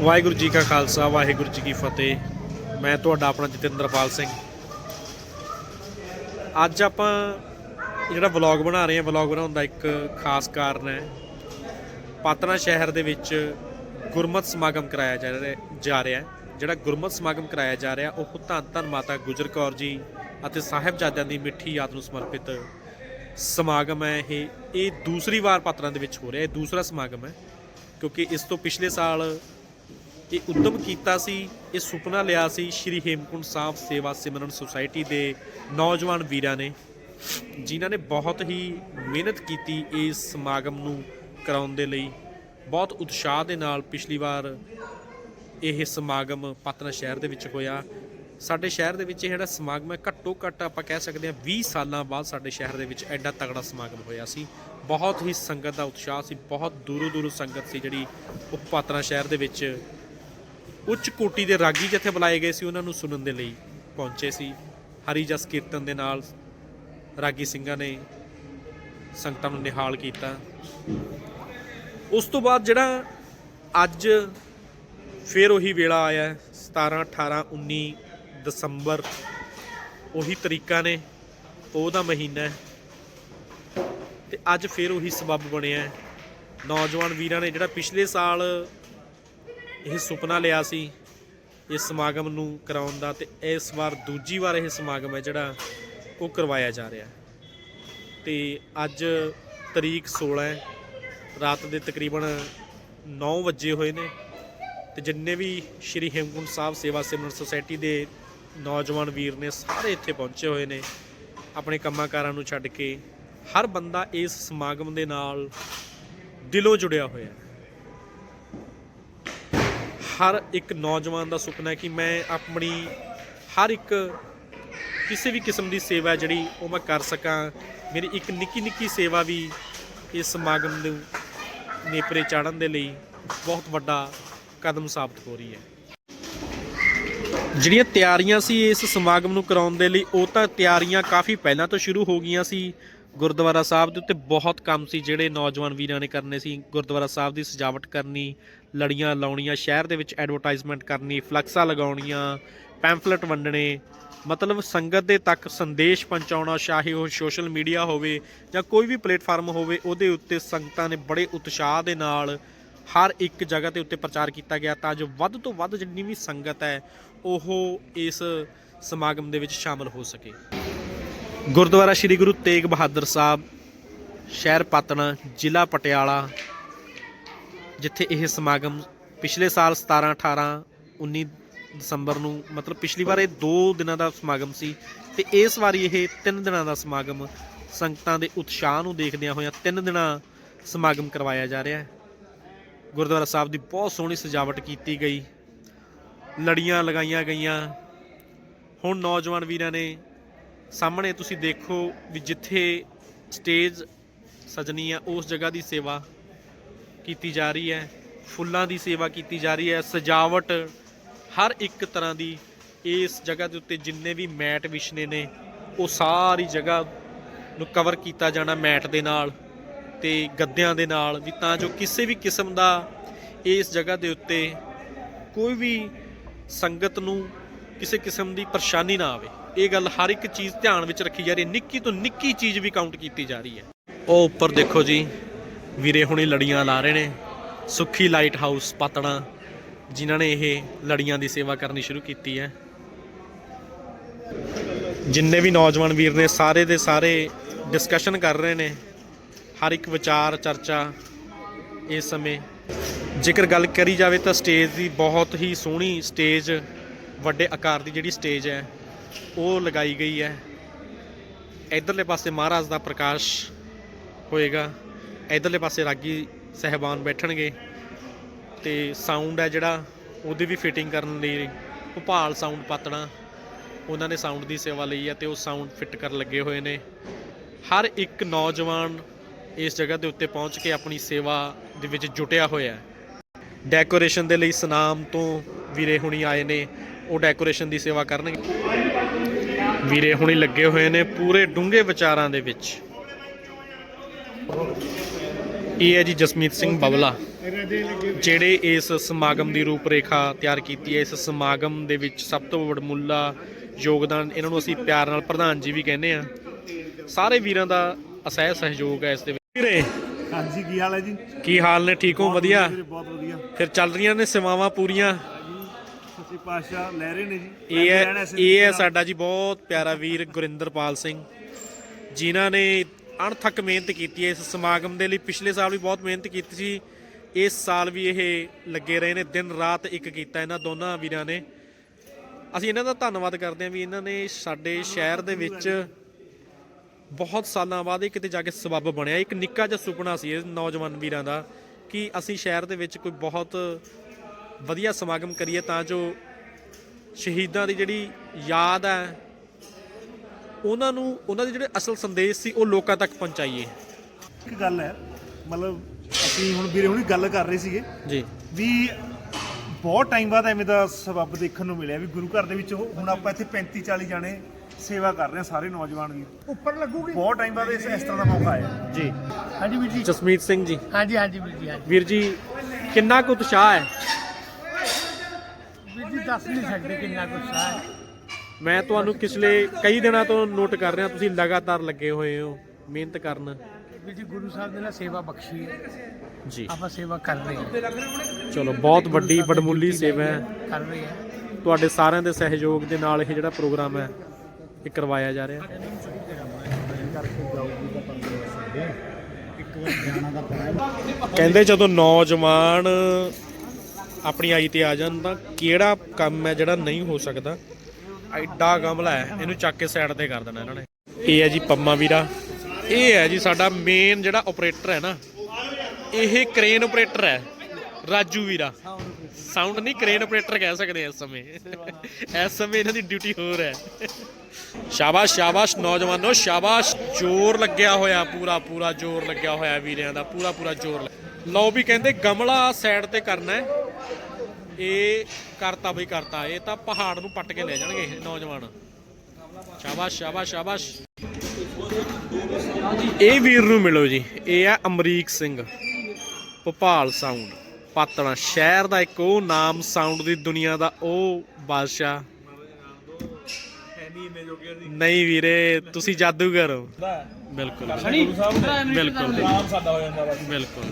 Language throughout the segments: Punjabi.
ਵਾਹਿਗੁਰੂ ਜੀ ਕਾ ਖਾਲਸਾ, ਵਾਹਿਗੁਰੂ ਜੀ ਕੀ ਫਤਿਹ। ਮੈਂ ਤੁਹਾਡਾ ਆਪਣਾ ਜਤਿੰਦਰਪਾਲ ਸਿੰਘ। ਅੱਜ ਆਪਾਂ ਜਿਹੜਾ ਵਲੌਗ ਬਣਾ ਰਹੇ ਹਾਂ, ਵਲੌਗ ਬਣਾਉਣ ਦਾ ਇੱਕ ਖਾਸ ਕਾਰਨ ਹੈ। ਪਾਤਨਾ ਸ਼ਹਿਰ ਦੇ ਵਿੱਚ ਗੁਰਮਤ ਸਮਾਗਮ ਕਰਾਇਆ ਜਾ ਰਿਹਾ ਜਾ ਰਿਹਾ ਹੈ। ਜਿਹੜਾ ਗੁਰਮਤ ਸਮਾਗਮ ਕਰਾਇਆ ਜਾ ਰਿਹਾ, ਉਹ ਧੰਨ ਧੰਨ ਮਾਤਾ ਗੁਜਰ ਕੌਰ ਜੀ ਅਤੇ ਸਾਹਿਬਜ਼ਾਦਿਆਂ ਦੀ ਮਿੱਠੀ ਯਾਦ ਨੂੰ ਸਮਰਪਿਤ ਸਮਾਗਮ ਹੈ ਇਹ। ਇਹ ਦੂਸਰੀ ਵਾਰ ਪਾਤਨਾ ਦੇ ਵਿੱਚ ਹੋ ਰਿਹਾ, ਇਹ ਦੂਸਰਾ ਸਮਾਗਮ ਹੈ। ਕਿਉਂਕਿ ਇਸ ਤੋਂ ਪਿਛਲੇ ਸਾਲ ਇਹ ਉਦਮ ਕੀਤਾ ਸੀ, ਇਹ ਸੁਪਨਾ ਲਿਆ ਸੀ ਸ਼੍ਰੀ ਹੇਮਕੁੰਟ ਸਾਹਿਬ ਸੇਵਾ ਸਿਮਰਨ ਸੁਸਾਇਟੀ ਦੇ ਨੌਜਵਾਨ ਵੀਰਾਂ ਨੇ, ਜਿਨ੍ਹਾਂ ਨੇ ਬਹੁਤ ਹੀ ਮਿਹਨਤ ਕੀਤੀ ਇਸ ਸਮਾਗਮ ਨੂੰ ਕਰਾਉਣ ਦੇ ਲਈ। ਬਹੁਤ ਉਤਸ਼ਾਹ ਦੇ ਨਾਲ ਪਿਛਲੀ ਵਾਰ ਇਹ ਸਮਾਗਮ ਪਤਨਾ ਸ਼ਹਿਰ ਦੇ ਵਿੱਚ ਹੋਇਆ। ਸਾਡੇ ਸ਼ਹਿਰ ਦੇ ਵਿੱਚ ਇਹ ਜਿਹੜਾ ਸਮਾਗਮ ਹੈ, ਘੱਟੋ ਘੱਟ ਆਪਾਂ ਕਹਿ ਸਕਦੇ ਹਾਂ 20 ਸਾਲਾਂ ਬਾਅਦ ਸਾਡੇ ਸ਼ਹਿਰ ਦੇ ਵਿੱਚ ਐਡਾ ਤਗੜਾ ਸਮਾਗਮ ਹੋਇਆ ਸੀ। ਬਹੁਤ ਹੀ ਸੰਗਤ ਦਾ ਉਤਸ਼ਾਹ ਸੀ, ਬਹੁਤ ਦੂਰੋਂ ਦੂਰੋਂ ਸੰਗਤ ਸੀ ਜਿਹੜੀ ਉਹ ਪਤਨਾ ਸ਼ਹਿਰ ਦੇ ਵਿੱਚ ਉੱਚ ਕੋਟੀ ਦੇ ਰਾਗੀ ਜਿੱਥੇ ਬੁਲਾਏ ਗਏ ਸੀ ਉਹਨਾਂ ਨੂੰ ਸੁਣਨ ਦੇ ਲਈ ਪਹੁੰਚੇ ਸੀ। ਹਰੀ ਜਸ ਕੀਰਤਨ ਦੇ ਨਾਲ ਰਾਗੀ ਸਿੰਘਾਂ ਨੇ ਸੰਗਤਾਂ ਨੂੰ ਨਿਹਾਲ ਕੀਤਾ। ਉਸ ਤੋਂ ਬਾਅਦ ਜਿਹੜਾ ਅੱਜ ਫਿਰ ਉਹੀ ਵੇਲਾ ਆਇਆ ਹੈ, 17 18 19 ਦਸੰਬਰ ਉਹੀ ਤਰੀਕਾ ਨੇ ਉਹਦਾ ਮਹੀਨਾ ਹੈ। ਤੇ ਅੱਜ ਫਿਰ ਉਹੀ ਸਬੱਬ ਬਣਿਆ ਨੌਜਵਾਨ ਵੀਰਾਂ ਨੇ ਜਿਹੜਾ ਪਿਛਲੇ ਸਾਲ ਇਹ ਸੁਪਨਾ ਲਿਆ ਸੀ ਇਸ ਸਮਾਗਮ ਨੂੰ ਕਰਾਉਣ ਦਾ ਤੇ ਇਸ ਵਾਰ ਦੂਜੀ ਵਾਰ ਇਹ ਸਮਾਗਮ ਹੈ ਜਿਹੜਾ ਉਹ ਕਰਵਾਇਆ ਜਾ ਰਿਹਾ ਹੈ। ਤੇ ਅੱਜ ਤਰੀਕ 16 ਹੈ, ਰਾਤ ਦੇ ਤਕਰੀਬਨ 9 ਵਜੇ ਹੋਏ ਨੇ ਤੇ ਜਿੰਨੇ ਵੀ ਸ਼੍ਰੀ ਹੇਮਕੁੰਟ ਸਾਹਿਬ ਸੇਵਾ ਸਿਮਰਨ ਸੁਸਾਇਟੀ ਦੇ ਨੌਜਵਾਨ ਵੀਰ ਨੇ ਸਾਰੇ ਇੱਥੇ ਪਹੁੰਚੇ ਹੋਏ ਨੇ, ਆਪਣੇ ਕੰਮਾਂ ਕਾਰਾਂ ਨੂੰ ਛੱਡ ਕੇ, ਹਰ ਬੰਦਾ ਇਸ ਸਮਾਗਮ ਦੇ ਨਾਲ ਦਿਲੋਂ ਜੁੜਿਆ ਹੋਇਆ ਹੈ। ਹਰ ਇੱਕ ਨੌਜਵਾਨ ਦਾ ਸੁਪਨਾ ਹੈ ਕਿ ਮੈਂ ਆਪਣੀ ਹਰ ਇੱਕ ਕਿਸੇ ਵੀ ਕਿਸਮ ਦੀ ਸੇਵਾ ਜਿਹੜੀ ਉਹ ਮੈਂ ਕਰ ਸਕਾਂ। ਮੇਰੀ ਇੱਕ ਨਿੱਕੀ ਨਿੱਕੀ ਸੇਵਾ ਵੀ ਇਸ ਸਮਾਗਮ ਨੂੰ ਨੇਪਰੇ ਚਾੜਨ ਦੇ ਲਈ ਬਹੁਤ ਵੱਡਾ ਕਦਮ ਸਾਬਤ ਹੋ ਰਹੀ ਹੈ। ਜਿਹੜੀਆਂ ਤਿਆਰੀਆਂ ਸੀ ਇਸ ਸਮਾਗਮ ਨੂੰ ਕਰਾਉਣ ਦੇ ਲਈ, ਉਹ ਤਾਂ ਤਿਆਰੀਆਂ ਕਾਫੀ ਪਹਿਲਾਂ ਤੋਂ ਸ਼ੁਰੂ ਹੋ ਗਈਆਂ ਸੀ। ਗੁਰਦੁਆਰਾ ਸਾਹਿਬ ਦੇ ਉੱਤੇ ਬਹੁਤ ਕੰਮ ਸੀ ਜਿਹੜੇ ਨੌਜਵਾਨ ਵੀਰਾਂ ਨੇ ਕਰਨੇ ਸੀ। ਗੁਰਦੁਆਰਾ ਸਾਹਿਬ ਦੀ ਸਜਾਵਟ ਕਰਨੀ ਲੜੀਆਂ ਲਾਉਣੀਆਂ, ਸ਼ਹਿਰ ਦੇ ਵਿੱਚ ਐਡਵਰਟਾਈਜ਼ਮੈਂਟ ਕਰਨੀ ਫਲੈਕਸਾਂ ਲਗਾਉਣੀਆਂ ਪੈਂਫਲੇਟ ਵੰਡਣੇ, ਮਤਲਬ ਸੰਗਤ ਦੇ ਤੱਕ ਸੰਦੇਸ਼ ਪਹੁੰਚਾਉਣਾ, ਚਾਹੇ ਉਹ ਸੋਸ਼ਲ ਮੀਡੀਆ ਹੋਵੇ ਜਾਂ ਕੋਈ ਵੀ ਪਲੇਟਫਾਰਮ ਹੋਵੇ, ਉਹਦੇ ਉੱਤੇ ਸੰਗਤਾਂ ਨੇ ਬੜੇ ਉਤਸ਼ਾਹ ਦੇ ਨਾਲ ਹਰ ਇੱਕ ਜਗ੍ਹਾ ਦੇ ਉੱਤੇ ਪ੍ਰਚਾਰ ਕੀਤਾ ਗਿਆ ਤਾਂ ਜੋ ਵੱਧ ਤੋਂ ਵੱਧ ਜਿੰਨੀ ਵੀ ਸੰਗਤ ਹੈ, ਉਹ ਇਸ ਸਮਾਗਮ ਦੇ ਵਿੱਚ ਸ਼ਾਮਲ ਹੋ ਸਕੇ। ਗੁਰਦੁਆਰਾ ਸ੍ਰੀ ਗੁਰੂ ਤੇਗ ਬਹਾਦਰ ਸਾਹਿਬ, ਸ਼ਹਿਰ ਪਾਤਣਾ ਜ਼ਿਲ੍ਹਾ ਪਟਿਆਲਾ ਜਿੱਥੇ ਇਹ ਸਮਾਗਮ ਪਿਛਲੇ ਸਾਲ 17 18 19 ਦਸੰਬਰ ਨੂੰ ਮਤਲਬ ਪਿਛਲੀ ਵਾਰ ਇਹ 2 ਦਿਨਾਂ ਦਾ ਸਮਾਗਮ ਸੀ ਤੇ ਇਸ ਵਾਰੀ ਇਹ 3 ਦਿਨਾਂ ਦਾ ਸਮਾਗਮ ਸੰਗਤਾਂ ਦੇ ਉਤਸ਼ਾਹ ਨੂੰ ਦੇਖਦਿਆਂ ਹੋਇਆਂ 3 ਦਿਨਾਂ ਸਮਾਗਮ ਕਰਵਾਇਆ ਜਾ ਰਿਹਾ ਹੈ। ਗੁਰਦੁਆਰਾ ਸਾਹਿਬ ਦੀ ਬਹੁਤ ਸੋਹਣੀ ਸਜਾਵਟ ਕੀਤੀ ਗਈ। ਲੜੀਆਂ ਲਗਾਈਆਂ ਗਈਆਂ। ਹੁਣ ਨੌਜਵਾਨ ਵੀਰਾਂ ਨੇ ਸਾਹਮਣੇ ਤੁਸੀਂ ਦੇਖੋ ਵੀ ਜਿੱਥੇ ਸਟੇਜ ਸਜਣੀ ਆ, ਉਸ ਜਗ੍ਹਾ ਦੀ ਸੇਵਾ ਕੀਤੀ ਜਾ ਰਹੀ ਹੈ, ਫੁੱਲਾਂ ਦੀ ਸੇਵਾ ਕੀਤੀ ਜਾ ਰਹੀ ਹੈ, ਸਜਾਵਟ ਹਰ ਇੱਕ ਤਰ੍ਹਾਂ ਦੀ ਇਸ ਜਗ੍ਹਾ ਦੇ ਉੱਤੇ ਜਿੰਨੇ ਵੀ ਮੈਟ ਵਿਛਨੇ ਨੇ, ਉਹ ਸਾਰੀ ਜਗ੍ਹਾ ਨੂੰ ਕਵਰ ਕੀਤਾ ਜਾਣਾ ਮੈਟ ਦੇ ਨਾਲ ਤੇ ਗੱਦਿਆਂ ਦੇ ਨਾਲ ਵੀ ਤਾਂ ਜੋ ਕਿਸੇ ਵੀ ਕਿਸਮ ਦਾ ਇਸ ਜਗ੍ਹਾ ਦੇ ਉੱਤੇ ਕੋਈ ਵੀ ਸੰਗਤ ਨੂੰ ਕਿਸੇ ਕਿਸਮ ਦੀ ਪਰੇਸ਼ਾਨੀ ਨਾ ਆਵੇ। ਇਹ ਗੱਲ ਹਰ ਇੱਕ ਚੀਜ਼ ਧਿਆਨ ਵਿੱਚ ਰੱਖੀ ਜਾ ਰਹੀ ਹੈ, ਨਿੱਕੀ ਤੋਂ ਨਿੱਕੀ ਚੀਜ਼ ਵੀ ਕਾਊਂਟ ਕੀਤੀ ਜਾ ਰਹੀ ਹੈ। ਉਹ ਉੱਪਰ ਦੇਖੋ ਜੀ ਵੀਰੇ ਹੁਣੀ ਲੜੀਆਂ ਲਾ ਰਹੇ ਨੇ। ਸੁੱਖੀ ਲਾਈਟ ਹਾਊਸ ਪਤਣਾ, ਜਿਨ੍ਹਾਂ ਨੇ ਇਹ ਲੜੀਆਂ ਦੀ ਸੇਵਾ ਕਰਨੀ ਸ਼ੁਰੂ ਕੀਤੀ ਹੈ। ਜਿੰਨੇ ਵੀ ਨੌਜਵਾਨ ਵੀਰ ਨੇ, ਸਾਰੇ ਦੇ ਸਾਰੇ ਡਿਸਕਸ਼ਨ ਕਰ ਰਹੇ ਨੇ। ਹਰ ਇੱਕ ਵਿਚਾਰ, ਚਰਚਾ ਇਸ ਸਮੇਂ। ਜੇਕਰ ਗੱਲ ਕਰੀ ਜਾਵੇ ਤਾਂ ਸਟੇਜ ਦੀ ਬਹੁਤ ਹੀ ਸੋਹਣੀ ਸਟੇਜ ਵੱਡੇ ਆਕਾਰ ਦੀ ਜਿਹੜੀ ਸਟੇਜ ਹੈ, ਉਹ ਲਗਾਈ ਗਈ ਹੈ। ਇਧਰਲੇ ਪਾਸੇ ਮਹਾਰਾਜ ਦਾ ਪ੍ਰਕਾਸ਼ ਹੋਏਗਾ। ਇਧਰਲੇ ਪਾਸੇ ਰਾਗੀ ਸਹਿਬਾਨ ਬੈਠਣਗੇ ਤੇ ਸਾਊਂਡ ਹੈ ਜਿਹੜਾ, ਉਹਦੀ ਵੀ ਫਿਟਿੰਗ ਕਰਨ ਲਈ ਭੋਪਾਲ ਸਾਊਂਡ ਪਾਤਣਾ, ਉਹਨਾਂ ਨੇ ਸਾਊਂਡ ਦੀ ਸੇਵਾ ਲਈ ਹੈ ਤੇ ਉਹ ਸਾਊਂਡ ਫਿੱਟ ਕਰਨ ਲੱਗੇ ਹੋਏ ਨੇ। ਹਰ ਇੱਕ ਨੌਜਵਾਨ ਇਸ ਜਗ੍ਹਾ ਦੇ ਉੱਤੇ ਪਹੁੰਚ ਕੇ ਆਪਣੀ ਸੇਵਾ ਦੇ ਵਿੱਚ ਜੁਟਿਆ ਹੋਇਆ ਹੈ। ਡੈਕੋਰੇਸ਼ਨ ਦੇ ਲਈ ਸਨਾਮ ਤੋਂ ਵੀਰੇ ਹੁਣੀ ਆਏ ਨੇ, ਉਹ ਡੈਕੋਰੇਸ਼ਨ ਦੀ ਸੇਵਾ ਕਰਨਗੇ। ਵੀਰੇ ਹੁਣੀ ਲੱਗੇ ਹੋਏ ਨੇ ਪੂਰੇ ਡੂੰਘੇ ਵਿਚਾਰਾਂ ਦੇ ਵਿੱਚ। ਇਹ ਹੈ ਜੀ ਜਸਮੀਤ ਸਿੰਘ ਬਬਲਾ ਜਿਹੜੇ ਇਸ ਸਮਾਗਮ ਦੀ ਰੂਪਰੇਖਾ ਤਿਆਰ ਕੀਤੀ ਹੈ। ਇਸ ਸਮਾਗਮ ਦੇ ਵਿੱਚ ਸਭ ਤੋਂ ਵਡਮੁੱਲਾ ਯੋਗਦਾਨ ਇਹਨਾਂ ਨੂੰ ਅਸੀਂ ਪਿਆਰ ਨਾਲ ਪ੍ਰਧਾਨ ਜੀ ਵੀ ਕਹਿੰਦੇ ਆ ਸਾਰੇ ਵੀਰਾਂ ਦਾ ਅਸਹਿ ਸਹਿਯੋਗ ਹੈ ਇਸ ਦੇ ਵਿੱਚ। ਵੀਰੇ ਹਾਂਜੀ ਕੀ ਹਾਲ ਹੈ ਜੀ? ਕੀ ਹਾਲ ਨੇ? ਠੀਕ ਹੋ? ਵਧੀਆ? ਬਹੁਤ ਵਧੀਆ। ਫਿਰ ਚੱਲ ਰਹੀਆਂ ਨੇ ਸੇਵਾਵਾਂ ਪੂਰੀਆਂ? ਸੱਚੀ ਪਾਤਸ਼ਾਹ ਲੈ ਰਹੇ ਨੇ ਜੀ। ਇਹ ਹੈ ਇਹ ਹੈ। ਸਾਡਾ ਜੀ ਬਹੁਤ ਪਿਆਰਾ ਵੀਰ ਗੁਰਿੰਦਰਪਾਲ ਸਿੰਘ ਜਿਨ੍ਹਾਂ ਨੇ ਅਣਥੱਕ ਮਿਹਨਤ ਕੀਤੀ ਹੈ ਇਸ ਸਮਾਗਮ ਦੇ ਲਈ। ਪਿਛਲੇ ਸਾਲ ਵੀ ਬਹੁਤ ਮਿਹਨਤ ਕੀਤੀ ਸੀ। ਇਸ ਸਾਲ ਵੀ ਇਹ ਲੱਗੇ ਰਹੇ ਨੇ, ਦਿਨ ਰਾਤ ਇੱਕ ਕੀਤਾ ਇਹਨਾਂ ਦੋਨਾਂ ਵੀਰਾਂ ਨੇ। ਅਸੀਂ ਇਹਨਾਂ ਦਾ ਧੰਨਵਾਦ ਕਰਦੇ ਹਾਂ ਵੀ ਇਹਨਾਂ ਨੇ ਸਾਡੇ ਸ਼ਹਿਰ ਦੇ ਵਿੱਚ ਬਹੁਤ ਸਾਲਾਂ ਬਾਅਦ ਇਹ ਕਿਤੇ ਜਾ ਕੇ ਸਬੱਬ ਬਣਿਆ। ਇੱਕ ਨਿੱਕਾ ਜਿਹਾ ਸੁਪਨਾ ਸੀ ਇਹ ਨੌਜਵਾਨ ਵੀਰਾਂ ਦਾ ਕਿ ਅਸੀਂ ਸ਼ਹਿਰ ਦੇ ਵਿੱਚ ਕੋਈ ਬਹੁਤ ਵਧੀਆ ਸਮਾਗਮ ਕਰੀਏ ਤਾਂ ਜੋ ਸ਼ਹੀਦਾਂ ਦੀ ਜਿਹੜੀ ਯਾਦ ਹੈ ਉਹਨਾਂ ਨੂੰ ਉਹਨਾਂ ਦੇ ਜਿਹੜੇ ਅਸਲ ਸੰਦੇਸ਼ ਸੀ ਉਹ ਲੋਕਾਂ ਤੱਕ ਪਹੁੰਚਾਈਏ। ਇੱਕ ਗੱਲ ਹੈ ਮਤਲਬ ਅਸੀਂ ਹੁਣ ਵੀਰੇ ਹੁਣੀ ਗੱਲ ਕਰ ਰਹੇ ਸੀਗੇ। ਜੀ। ਵੀ ਬਹੁਤ ਟਾਈਮ ਬਾਅਦ ਐਵੇਂ ਦਾ ਸਬੱਬ ਦੇਖਣ ਨੂੰ ਮਿਲਿਆ ਵੀ ਗੁਰੂ ਘਰ ਦੇ ਵਿੱਚ ਉਹ- ਹੁਣ ਆਪਾਂ ਇੱਥੇ 35 40 ਜਾਣੇ ਸੇਵਾ ਕਰ ਰਹੇ ਹਾਂ ਸਾਰੇ ਨੌਜਵਾਨ ਵੀ। ਉੱਪਰ ਲੱਗੂਗੀ? ਬਹੁਤ ਟਾਈਮ ਬਾਅਦ ਇਸ ਇਸ ਤਰ੍ਹਾਂ ਦਾ ਮੌਕਾ ਆਇਆ। ਜੀ। ਹਾਂਜੀ ਵੀਰ ਜੀ। ਜਸਮੀਤ ਸਿੰਘ ਜੀ। ਹਾਂਜੀ ਹਾਂਜੀ ਵੀਰ ਜੀ ਹਾਂਜੀ। ਵੀਰ ਜੀ ਕਿੰਨਾ ਕੁ ਉਤਸ਼ਾਹ ਹੈ? ਵੀਰ ਜੀ ਦੱਸ ਨਹੀਂ ਸਕਦੇ ਕਿੰਨਾ ਕੁਛ ਹੈ। ਮੈਂ ਤੁਹਾਨੂੰ ਪਿਛਲੇ ਕਈ ਦਿਨਾਂ ਤੋਂ ਨੋਟ ਕਰ ਰਿਹਾ ਤੁਸੀਂ ਲਗਾਤਾਰ ਲੱਗੇ ਹੋਏ ਹੋ ਮਿਹਨਤ ਕਰਨ। ਜੀ ਗੁਰੂ ਸਾਹਿਬ ਨੇ ਨਾ ਸੇਵਾ ਬਖਸ਼ੀ ਹੈ। ਜੀ। ਆਪਾਂ ਸੇਵਾ ਕਰ ਰਹੇ ਹਾਂ। ਚਲੋ ਬਹੁਤ ਵੱਡੀ ਵਡਮੁੱਲੀ ਸੇਵਾ ਹੈ। ਕਰ ਰਹੇ ਹਾਂ। ਤੁਹਾਡੇ ਸਾਰਿਆਂ ਦੇ ਸਹਿਯੋਗ ਦੇ ਨਾਲ ਇਹ ਜਿਹੜਾ ਪ੍ਰੋਗਰਾਮ ਹੈ ਇਹ ਕਰਵਾਇਆ ਜਾ ਰਿਹਾ। ਕਹਿੰਦੇ ਜਦੋਂ ਨੌਜਵਾਨ ਆਪਣੀ ਆਈ ਤੇ ਆ ਜਾਣ ਤਾਂ ਕਿਹੜਾ ਕੰਮ ਹੈ ਜਿਹੜਾ ਨਹੀਂ ਹੋ ਸਕਦਾ? ਐਡਾ ਗਮਲਾ ਹੈ ਇਹਨੂੰ ਚੱਕ ਕੇ ਸਾਈਡ ਤੇ ਕਰ ਦੇਣਾ ਇਹਨਾਂ ਨੇ। ਇਹ ਹੈ ਜੀ ਪੰਮਾ ਵੀਰਾ। ਇਹ ਹੈ ਜੀ ਸਾਡਾ ਮੇਨ ਜਿਹੜਾ ਆਪਰੇਟਰ ਹੈ ਨਾ ਇਹ ਕ੍ਰੇਨ ਆਪਰੇਟਰ ਹੈ ਰਾਜੂ ਵੀਰਾ। ਸਾਊਂਡ ਨਹੀਂ ਕ੍ਰੇਨ ਆਪਰੇਟਰ ਕਹਿ ਸਕਦੇ ਆ ਇਸ ਸਮੇਂ। ਇਸ ਸਮੇਂ ਇਹਨਾਂ ਦੀ ਡਿਊਟੀ ਹੋਰ ਹੈ। ਸ਼ਾਬਾਸ਼ ਸ਼ਾਬਾਸ਼ ਨੌਜਵਾਨੋ ਸ਼ਾਬਾਸ਼। ਜ਼ੋਰ ਲੱਗਿਆ ਹੋਇਆ ਪੂਰਾ ਪੂਰਾ ਜ਼ੋਰ ਲੱਗਿਆ ਹੋਇਆ ਵੀਰਿਆਂ ਦਾ ਪੂਰਾ ਪੂਰਾ ਜ਼ੋਰ ਲਓ ਵੀ ਕਹਿੰਦੇ ਗਮਲਾ ਸਾਈਡ ਤੇ ਕਰਨਾ ਹੈ। ਇਹ ਕਰਤਾ ਬਈ ਕਰਤਾ ਇਹ ਤਾਂ ਪਹਾੜ ਨੂੰ ਪੱਟ ਕੇ ਲੈ ਜਾਣਗੇ ਨੌਜਵਾਨ। ਸ਼ਾਬਾਸ਼ ਸ਼ਾਬਾਸ਼ ਸ਼ਾਬਾਸ਼। ਇਹ ਵੀਰ ਨੂੰ ਮਿਲੋ ਜੀ ਇਹ ਆ ਅਮਰੀਕ ਸਿੰਘ। ਭੋਪਾਲ ਸਾਊਂਡ ਪਾਤਣਾ ਸ਼ਹਿਰ ਦਾ ਇੱਕ ਉਹ ਨਾਮ ਸਾਊਂਡ ਦੀ ਦੁਨੀਆ ਦਾ ਉਹ ਬਾਦਸ਼ਾਹ। ਨਹੀਂ ਵੀਰੇ ਤੁਸੀਂ ਜਾਦੂਗਰ ਹੋ। ਬਿਲਕੁਲ ਬਿਲਕੁਲ ਨਾਮ ਸਾਡਾ ਹੋ ਜਾਂਦਾ ਬਿਲਕੁਲ।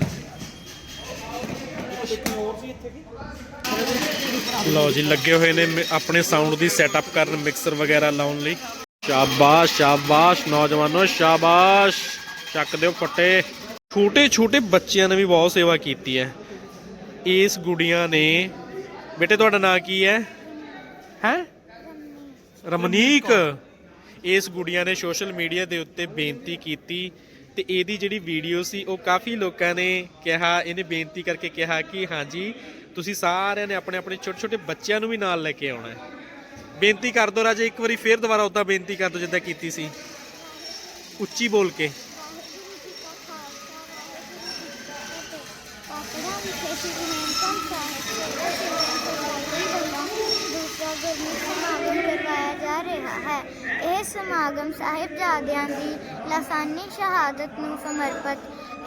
ਲਓ ਜੀ, ਲੱਗੇ ਹੋਏ ਨੇ ਮ- ਆਪਣੇ ਸਾਊਂਡ ਦੀ ਸੈਟਅਪ ਕਰਨ ਮਿਕਸਰ ਵਗੈਰਾ ਲਾਉਣ ਲਈ। ਸ਼ਾਬਾਸ਼ ਸ਼ਾਬਾਸ਼, ਨੌਜਵਾਨੋ, ਸ਼ਾਬਾਸ਼। ਚੱਕ ਦਿਓ ਪੱਟੇ ਛੋਟੇ ਛੋਟੇ ਬੱਚਿਆਂ ਨੇ ਵੀ ਬਹੁਤ ਸੇਵਾ ਕੀਤੀ ਹੈ। ਇਸ ਗੁੜੀਆਂ ਨੇ ਬੇਟੇ, ਤੁਹਾਡਾ ਨਾਂ ਕੀ ਹੈ? ਹੈ? ਰਮਨੀਕ। ਇਸ ਗੁੜੀਆਂ ਨੇ ਸੋਸ਼ਲ ਮੀਡੀਆ ਦੇ ਉੱਤੇ ਬੇਨਤੀ ਕੀਤੀ ਤੇ ਇਹਦੀ ਜਿਹੜੀ ਵੀਡੀਓ ਸੀ, ਉਹ ਕਾਫੀ ਲੋਕਾਂ ਨੇ ਕਿਹਾ, ਇਹਨੇ ਬੇਨਤੀ ਕਰਕੇ ਕਿਹਾ ਕਿ ਹਾਂਜੀ, ਤੁਸੀਂ ਸਾਰਿਆਂ ਨੇ ਆਪਣੇ ਆਪਣੇ ਛੋਟੇ ਛੋਟੇ ਬੱਚਿਆਂ ਨੂੰ ਵੀ ਨਾਲ ਲੈ ਕੇ ਆਉਣਾ ਹੈ। ਬੇਨਤੀ ਕਰ ਦਿਓ ਰਾਜੇ, ਇੱਕ ਵਾਰੀ ਫੇਰ ਦੁਬਾਰਾ ਉਦਾਂ ਬੇਨਤੀ ਕਰ ਦਿਓ ਜਿੱਦਾਂ ਕੀਤੀ ਸੀ। ਉੱਚੀ ਬੋਲ ਕੇ। ਸਮਾਗਮ ਸਮਾਗਮ ਕਰਵਾਇਆ ਜਾ ਰਿਹਾ ਹੈ। ਇਹ ਸਮਾਗਮ ਸਾਹਿਬਜ਼ਾਦਿਆਂ ਦੀ ਲਾਸਾਨੀ ਸ਼ਹਾਦਤ ਨੂੰ ਸਮਰਪਿਤ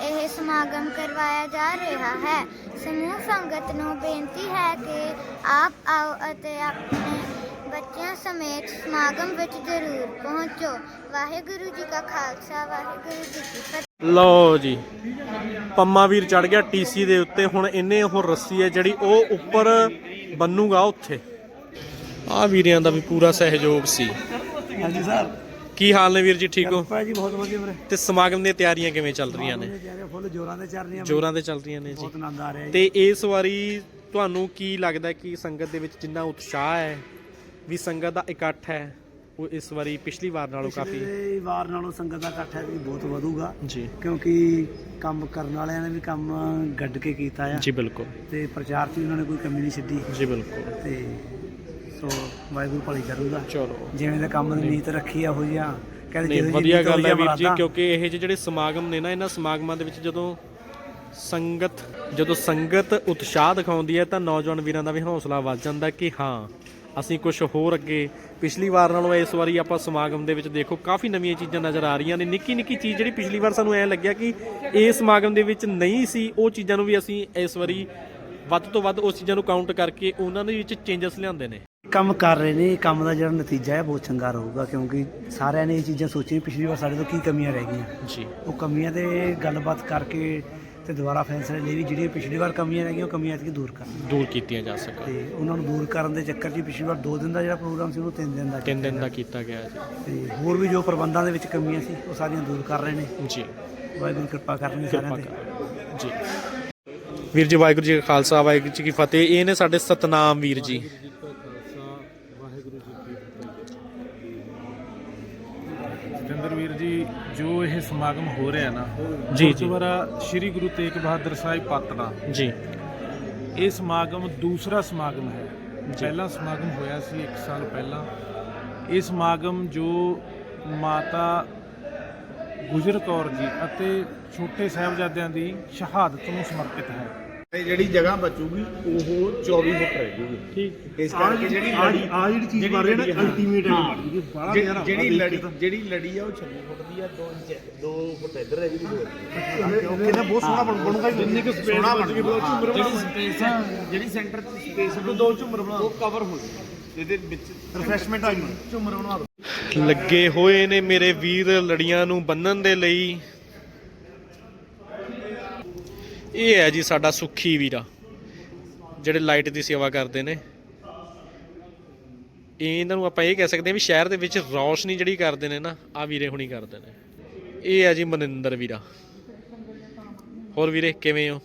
ਇਹ ਸਮਾਗਮ ਕਰਵਾਇਆ ਜਾ ਰਿਹਾ ਹੈ। ਸਮੂਹ ਸੰਗਤ ਨੂੰ ਬੇਨਤੀ ਹੈ ਕਿ ਆਪ ਆਓ ਅਤੇ ਆਪਣੇ ਬੱਚਿਆਂ ਸਮੇਤ ਸਮਾਗਮ ਵਿੱਚ ਜ਼ਰੂਰ ਪਹੁੰਚੋ। ਵਾਹਿਗੁਰੂ ਜੀ ਕਾ ਖਾਲਸਾ, ਵਾਹਿਗੁਰੂ ਜੀ ਕੀ ਫਤਿਹ। ਲਓ ਜੀ, ਪੰਮਾ ਵੀਰ ਚੜ ਗਿਆ ਟੀਸੀ ਦੇ ਉੱਤੇ। ਹੁਣ ਇਹਨੇ ਉਹ ਰੱਸੀ ਹੈ ਜਿਹੜੀ ਉਹ ਉੱਪਰ ਬੰਨੂਗਾ ਉੱਥੇ। ਆ ਵੀਰਿਆਂ ਦਾ ਵੀ ਪੂਰਾ ਸਹਿਯੋਗ ਸੀ। ਹਾਂਜੀ ਸਰ। ਕੀ ਹਾਲ ਨੇ ਵੀਰ ਜੀ ਠੀਕ ਹੋ? ਭਾਜੀ ਬਹੁਤ ਵਧੀਆ ਵੀਰੇ। ਤੇ ਸਮਾਗਮ ਦੀਆਂ ਤਿਆਰੀਆਂ ਕਿਵੇਂ ਚੱਲ ਰਹੀਆਂ ਨੇ? ਫੁੱਲ ਜੋਰਾਂ ਦੇ ਚੱਲ ਰਹੀਆਂ ਜੋਰਾਂ ਤੇ ਚੱਲ ਰਹੀਆਂ ਨੇ ਜੀ। ਬਹੁਤ ਆਨੰਦ ਆ ਰਿਹਾ ਤੇ ਇਸ ਵਾਰੀ ਤੁਹਾਨੂੰ ਕੀ ਲੱਗਦਾ ਕਿ ਸੰਗਤ ਦੇ ਵਿੱਚ ਜਿੰਨਾ ਉਤਸ਼ਾਹ ਹੈ ਵੀ ਸੰਗਤ ਦਾ ਇਕੱਠ ਹੈ ਉਹ ਇਸ ਵਾਰੀ ਪਿਛਲੀ ਵਾਰ ਨਾਲੋਂ ਕਾਫੀ ਪਿਛਲੇ ਵਾਰ ਨਾਲੋਂ ਸੰਗਤ ਦਾ ਇਕੱਠ ਹੈ ਵੀ ਬਹੁਤ ਵਧੂਗਾ। ਜੀ। ਕਿਉਂਕਿ ਕੰਮ ਕਰਨ ਵਾਲਿਆਂ ਨੇ ਵੀ ਕੰਮ ਗੱਡ ਕੇ ਕੀਤਾ ਆ। ਜੀ ਬਿਲਕੁਲ। ਤੇ ਪ੍ਰਚਾਰ 'ਚ ਉਹਨਾਂ ਨੇ ਕੋਈ ਕਮੀ ਨਹੀਂ ਛੱਡੀ। ਜੀ ਬਿਲਕੁਲ। ਤੇ ਸੋ ਵਾਹਿਗੁਰੂ ਭਲੀ ਕਰੂਗਾ ਚਲੋ। ਜਿਵੇਂ ਦੇ ਕੰਮ ਦੀ ਨੀਤ ਰੱਖੀ ਆ ਉਹ ਜਿਹਾ ਕਹਿੰਦੇ ਨਹੀਂ ਵਧੀਆ ਗੱਲ ਹੈ ਵੀਰ ਜੀ। ਕਿਉਂਕਿ ਇਹ ਜਿਹੇ ਜਿਹੜੇ ਸਮਾਗਮ ਨੇ ਨਾ ਇਹਨਾਂ ਸਮਾਗਮਾਂ ਦੇ ਵਿੱਚ ਜਦੋਂ ਸੰਗਤ ਜਦੋਂ ਸੰਗਤ ਉਤਸ਼ਾਹ ਦਿਖਾਉਂਦੀ ਹੈ ਤਾਂ ਨੌਜਵਾਨ ਵੀਰਾਂ ਦਾ ਵੀ ਹੌਸਲਾ ਵੱਧ ਜਾਂਦਾ ਕਿ ਹਾਂ ਅਸੀਂ ਕੁਝ ਹੋਰ ਅੱਗੇ ਪਿਛਲੀ ਵਾਰ ਨਾਲੋਂ ਇਸ ਵਾਰੀ ਆਪਾਂ ਸਮਾਗਮ ਦੇ ਵਿੱਚ ਦੇਖੋ ਕਾਫੀ ਨਵੀਆਂ ਚੀਜ਼ਾਂ ਨਜ਼ਰ ਆ ਰਹੀਆਂ ਨੇ। ਨਿੱਕੀ ਨਿੱਕੀ ਚੀਜ਼ ਜਿਹੜੀ ਪਿਛਲੀ ਵਾਰ ਸਾਨੂੰ ਐ ਲੱਗਿਆ ਕਿ ਇਸ ਸਮਾਗਮ ਦੇ ਵਿੱਚ ਨਹੀਂ ਸੀ ਉਹ ਚੀਜ਼ਾਂ ਨੂੰ ਵੀ ਅਸੀਂ ਇਸ ਵਾਰੀ ਵੱਧ ਤੋਂ ਵੱਧ ਉਸ ਚੀਜ਼ਾਂ ਨੂੰ ਕਾਊਂਟ ਕਰਕੇ ਉਹਨਾਂ ਦੇ ਵਿੱਚ ਚੇਂਜਸ ਲਿਆਂਦੇ ਨੇ। ਕੰਮ ਕਰ ਰਹੇ ਨੇ ਇਹ ਕੰਮ ਦਾ ਜਿਹੜਾ ਨਤੀਜਾ ਹੈ ਬਹੁਤ ਚੰਗਾ ਰਹੂਗਾ ਕਿਉਂਕਿ ਸਾਰਿਆਂ ਨੇ ਇਹ ਚੀਜ਼ਾਂ ਸੋਚੀਆਂ ਪਿਛਲੀ ਵਾਰ ਸਾਡੇ ਤੋਂ ਕੀ ਕਮੀਆਂ ਰਹਿ ਗਈਆਂ? ਜੀ। ਉਹ ਕਮੀਆਂ ਤੇ ਗੱਲਬਾਤ ਕਰਕੇ ਤੇ ਦੁਬਾਰਾ ਫੈਸਲੇ ਲਈ ਵੀ ਜਿਹੜੀਆਂ ਪਿਛਲੀ ਵਾਰ ਕਮੀਆਂ ਰਹਿ ਗਈਆਂ ਉਹ ਕਮੀਆਂ ਐਤਕੀ ਦੂਰ ਕਰਨ ਦੂਰ ਕੀਤੀਆਂ ਜਾ ਸਕਣ। ਤੇ ਉਹਨਾਂ ਨੂੰ ਦੂਰ ਕਰਨ ਦੇ ਚੱਕਰ 'ਚ ਪਿਛਲੀ ਵਾਰ 2 ਦਿਨ ਦਾ ਜਿਹੜਾ ਪ੍ਰੋਗਰਾਮ ਸੀ ਉਹਨੂੰ 3 ਦਿਨ ਦਾ ਤਿੰਨ ਦਿਨ ਦਾ ਕੀਤਾ ਗਿਆ ਤੇ ਹੋਰ ਵੀ ਜੋ ਪ੍ਰਬੰਧਾਂ ਦੇ ਵਿੱਚ ਕਮੀਆਂ ਸੀ ਉਹ ਸਾਰੀਆਂ ਦੂਰ ਕਰ ਰਹੇ ਨੇ। ਜੀ। ਜੀ ਵਾਹਿਗੁਰੂ ਕਿਰਪਾ ਕਰਨੀ ਸਾਰਿਆਂ ਤੇ। ਜੀ। ਵੀਰ ਜੀ ਵਾਹਿਗੁਰੂ ਜੀ ਕਾ ਖਾਲਸਾ ਵਾਹਿਗੁਰੂ ਜੀ ਕੀ ਫਤਿਹ। ਇਹ ਨੇ ਸਾਡੇ ਸਤਨਾਮ ਵੀਰ ਜੀ ਜਤਿੰਦਰ ਵੀਰ ਜੀ ਇਹ ਸਮਾਗਮ ਹੋ ਰਿਹਾ ਨਾ ਜੀ, ਜੀ। ਗੁਰਦੁਆਰਾ ਸ੍ਰੀ ਗੁਰੂ ਤੇਗ ਬਹਾਦਰ ਸਾਹਿਬ ਪਾਤੜਾ। ਜੀ। ਇਹ ਸਮਾਗਮ ਦੂਸਰਾ ਸਮਾਗਮ ਹੈ। ਪਹਿਲਾ ਸਮਾਗਮ ਹੋਇਆ ਸੀ 1 ਸਾਲ ਪਹਿਲਾਂ। ਇਹ ਸਮਾਗਮ ਜੋ ਮਾਤਾ ਗੁਜਰ ਕੌਰ ਜੀ ਅਤੇ ਛੋਟੇ ਸਾਹਿਬਜ਼ਾਦਿਆਂ ਦੀ ਸ਼ਹਾਦਤ ਨੂੰ ਸਮਰਪਿਤ ਹੈ। ਜਿਹੜੀ ਜਗ੍ਹਾ ਬਚੂਗੀ ਉਹ 24 ਫੁੱਟ ਰਹਿ ਜੂਗੀ ਠੀਕ। ਇਸ ਕਰਕੇ ਜਿਹੜੀ ਆ ਲੜੀ ਆ ਜਿਹੜੀ ਚੀਜ਼ ਬਣ ਰਹੀ ਨਾ ਅਲਟੀਮੇਟ ਹੈ। ਬਣ ਗਈ ਬੜਾ ਜਿਹੜੀ- ਜਿਹੜੀ ਲੜੀ ਜਿਹੜੀ ਲੜੀ ਆ ਉਹ 26 ਫੁੱਟ ਦੀ ਆ 2 ਇੰਚ 2 ਫੁੱਟ ਇੱਧਰ ਰਹਿ ਜੂਗੀ ਤਾਂ। ਕਹਿੰਦਾ ਬਹੁਤ ਸੋਹਣਾ ਬਣ ਬਣੂਗਾ ਜਿੰਨੀ ਕਿ ਸੋਹਣਾ ਬਣ ਜੂਗਾ ਜਿਹੜੀ ਸਪੇਸ ਹੈ ਜਿਹੜੀ ਸੈਂਟਰ ਚ ਸਪੇਸ ਨੂੰ ਦੋ ਝੁੰਮਰ ਬਣਾ ਉਹ ਕਵਰ ਹੋ ਜੂਗੀ ਇਹਦੇ ਵਿੱਚ ਰਿਫਰੈਸ਼ਮੈਂਟ ਆਈ ਝੁੰਮਰ ਬਣਾ ਦੋ ਲੱਗੇ ਹੋਏ ਨੇ ਮੇਰੇ ਵੀਰ ਲੜੀਆਂ ਨੂੰ ਬੰਨਣ ਦੇ ਲਈ। ਇਹ ਹੈ ਜੀ ਸਾਡਾ ਸੁੱਖੀ ਵੀਰਾ ਜਿਹੜੇ ਲਾਈਟ ਦੀ ਸੇਵਾ ਕਰਦੇ ਨੇ। ਇਹ ਇਹਨਾਂ ਨੂੰ ਆਪਾਂ ਇਹ ਕਹਿ ਸਕਦੇ ਹਾਂ ਵੀ ਸ਼ਹਿਰ ਦੇ ਵਿੱਚ ਰੌਸ਼ਨੀ ਜਿਹੜੀ ਕਰਦੇ ਨੇ ਨਾ ਆ ਵੀਰੇ ਹੁਣੀ ਕਰਦੇ ਨੇ। ਇਹ ਹੈ ਜੀ ਮਨਿੰਦਰ ਵੀਰਾ। ਹੋਰ ਵੀਰੇ ਕਿਵੇਂ ਹੋ?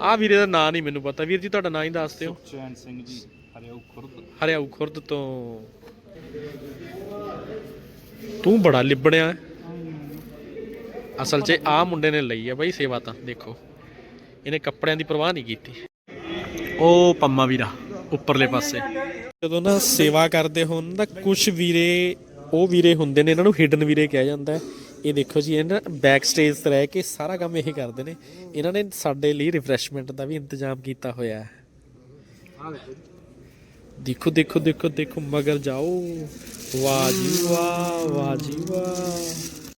ਆ ਵੀਰੇ ਦਾ ਨਾਂ ਨਹੀਂ ਮੈਨੂੰ ਪਤਾ। ਵੀਰ ਜੀ ਤੁਹਾਡਾ ਨਾਂ ਹੀ ਦੱਸ ਦਿਓ। ਚੈਨ ਸਿੰਘ ਜੀ ਹਰਿਆਊ ਖੁਰਦ। ਹਰਿਆਊ ਖੁਰਦ ਤੋਂ। ਤੂੰ ਬੜਾ ਲਿਬੜਿਆ ਹੈ। ਅਸਲ 'ਚ ਆ ਮੁੰਡੇ ਨੇ ਲਈ ਆ ਬਾਈ ਸੇਵਾ ਤਾਂ, ਦੇਖੋ। ਇਹਨੇ ਕੱਪੜਿਆਂ ਦੀ ਪਰਵਾਹ ਨਹੀਂ ਕੀਤੀ। ਉਹ ਪੰਮਾ ਵੀਰਾ, ਉੱਪਰਲੇ ਪਾਸੇ। ਜਦੋਂ ਨਾ ਸੇਵਾ ਕਰਦੇ ਹੋਣ, ਤਾਂ ਕੁਝ ਵੀਰੇ, ਉਹ ਵੀਰੇ ਹੁੰਦੇ ਨੇ, ਇਹਨਾਂ ਨੂੰ ਹਿਡਨ ਵੀਰੇ ਕਿਹਾ ਜਾਂਦਾ ਹੈ। ਇਹ ਦੇਖੋ ਜੀ ਇਹ ਨਾ ਬੈਕ ਸਟੇਜ ਤੇ ਰਹਿ ਕੇ ਸਾਰਾ ਕੰਮ ਇਹ ਕਰਦੇ ਨੇ। ਇਹਨਾਂ ਨੇ ਸਾਡੇ ਲਈ ਰਿਫਰੈਸ਼ਮੈਂਟ ਦਾ ਵੀ ਇੰਤਜ਼ਾਮ ਕੀਤਾ ਹੋਇਆ ਹੈ। ਦੇਖੋ ਦੇਖੋ ਦੇਖੋ ਦੇਖੋ, ਮਗਰ ਜਾਓ। ਵਾਹ ਜੀ ਵਾਹ ਵਾਹ ਜੀ ਵਾਹ।